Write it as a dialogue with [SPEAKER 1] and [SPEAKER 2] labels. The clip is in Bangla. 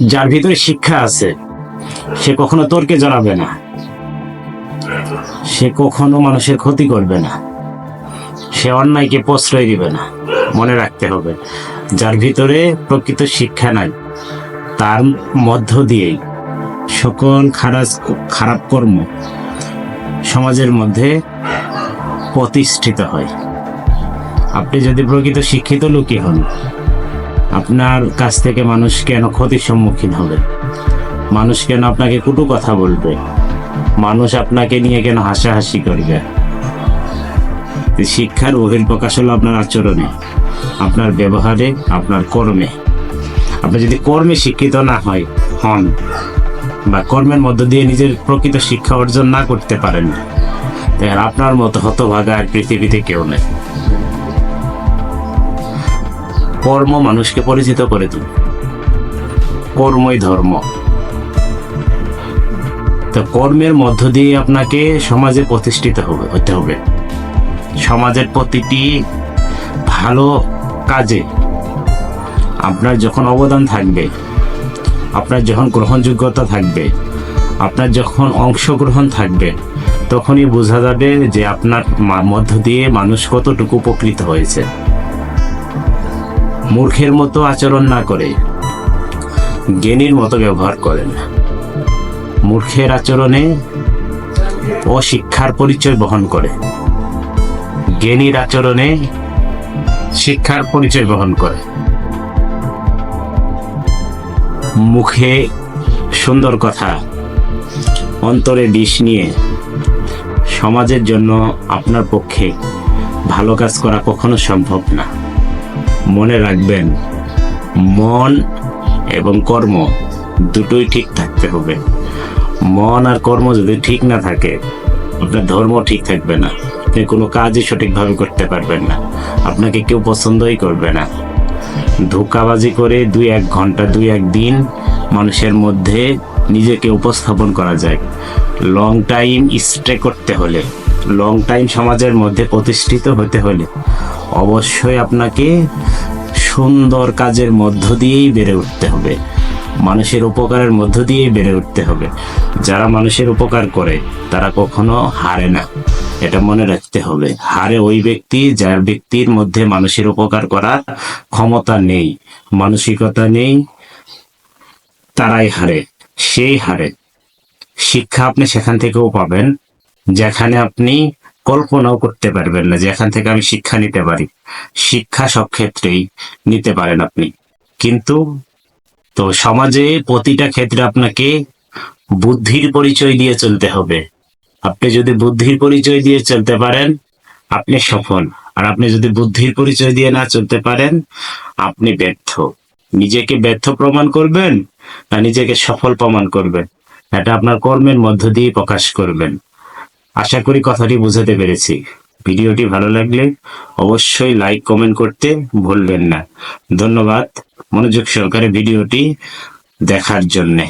[SPEAKER 1] যার ভিতরে শিক্ষা আছে, সে কখনো তর্কে জড়াবে না। সে কখনো মানুষের ক্ষতি করবে না। সে অন্যায়কে প্রশ্রয় দিবে না। মনে রাখতে হবে, যার ভিতরে প্রকৃত শিক্ষা নাই, তার মধ্য দিয়েই সকল খারাপ খারাপ কর্ম সমাজের মধ্যে প্রতিষ্ঠিত হয়। আপনি যদি প্রকৃত শিক্ষিত লোকই হন আপনার কাছ থেকে মানুষ কেন ক্ষতির সম্মুখীন হবে? মানুষ কেন আপনাকে কুটু কথা বলবে? মানুষ আপনাকে নিয়ে কেন হাসাহাসি করবে? শিক্ষার বহির্প্রকাশ হলো আপনার আচরণে, আপনার ব্যবহারে, আপনার কর্মে। আপনি যদি কর্মে শিক্ষিত না হয়, হন বা কর্মের মধ্য দিয়ে নিজের প্রকৃত শিক্ষা অর্জন না করতে পারেন আপনার মতো হতভাগা আর পৃথিবীতে কেউ নেই। কর্ম মানুষকে পরিচিত করে তুলে কর্মই ধর্ম। তো কর্মের মধ্য দিয়ে আপনাকে সমাজে প্রতিষ্ঠিত হবে, হতে হবে। সমাজের প্রতিটি ভালো কাজে আপনার যখন অবদান থাকবে, আপনার যখন গ্রহণযোগ্যতা থাকবে, আপনার যখন অংশগ্রহণ থাকবে, তখনই বোঝা যাবে যে আপনার মধ্য দিয়ে মানুষ কতটুকু উপকৃত হয়েছে। মূর্খের মতো আচরণ না করে। জ্ঞানীর মতো ব্যবহার করেন। মূর্খের আচরণে অশিক্ষার পরিচয় বহন করে। জ্ঞানীর আচরণে শিক্ষার পরিচয় বহন করে। মুখে সুন্দর কথা, অন্তরে বিষ নিয়ে সমাজের জন্য আপনার পক্ষে ভালো কাজ করা কখনো সম্ভব না। মনে রাখবেন, মন এবং কর্ম দুটোই ঠিক থাকতে হবে। মন আর কর্ম যদি ঠিক না থাকে, আপনার ধর্ম ঠিক থাকবে না। আপনি কোনো কাজই সঠিকভাবে করতে পারবেন না। আপনাকে কেউ পছন্দই করবে না। ধোকাবাজি করে দুই এক ঘণ্টা, দুই এক দিন মানুষের মধ্যে নিজেকে উপস্থাপন করা যায়। লং টাইম স্টে করতে হলে। লং টাইম সমাজের মধ্যে প্রতিষ্ঠিত হতে হলে অবশ্যই আপনাকে সুন্দর কাজের মধ্য দিয়েই বেড়ে উঠতে হবে। মানুষের উপকারের মধ্য দিয়েই বেড়ে উঠতে হবে। যারা মানুষের উপকার করে, তারা কখনো হারে না। এটা মনে রাখতে হবে। হারে ওই ব্যক্তি, যার ব্যক্তির মধ্যে মানুষের উপকার করার ক্ষমতা নেই, মানসিকতা নেই, তারাই হারে, সেই হারে। শিক্ষা আপনি সেখান থেকেও পাবেন। যেখানে আপনি কল্পনাও করতে পারবেন না, যেখান থেকে আমি শিক্ষা নিতে পারি। শিক্ষা সব ক্ষেত্রেই নিতে পারেন আপনি। কিন্তু তো সমাজে প্রতিটা ক্ষেত্রে আপনাকে বুদ্ধির পরিচয় দিয়ে চলতে হবে। আপনি যদি বুদ্ধির পরিচয় দিয়ে চলতে পারেন, আপনি সফল। আর আপনি যদি বুদ্ধির পরিচয় দিয়ে না চলতে পারেন, আপনি ব্যর্থ। নিজেকে ব্যর্থ প্রমাণ করবেন না নিজেকে সফল প্রমাণ করবেন? এটা আপনার কর্মের মধ্য দিয়ে প্রকাশ করবেন। আশা করি কথাটি বুঝাতে পেরেছি। ভিডিওটি ভালো লাগলে অবশ্যই লাইক কমেন্ট করতে ভুলবেন না। ধন্যবাদ মনোযোগ সহকারে ভিডিওটি দেখার জন্যে।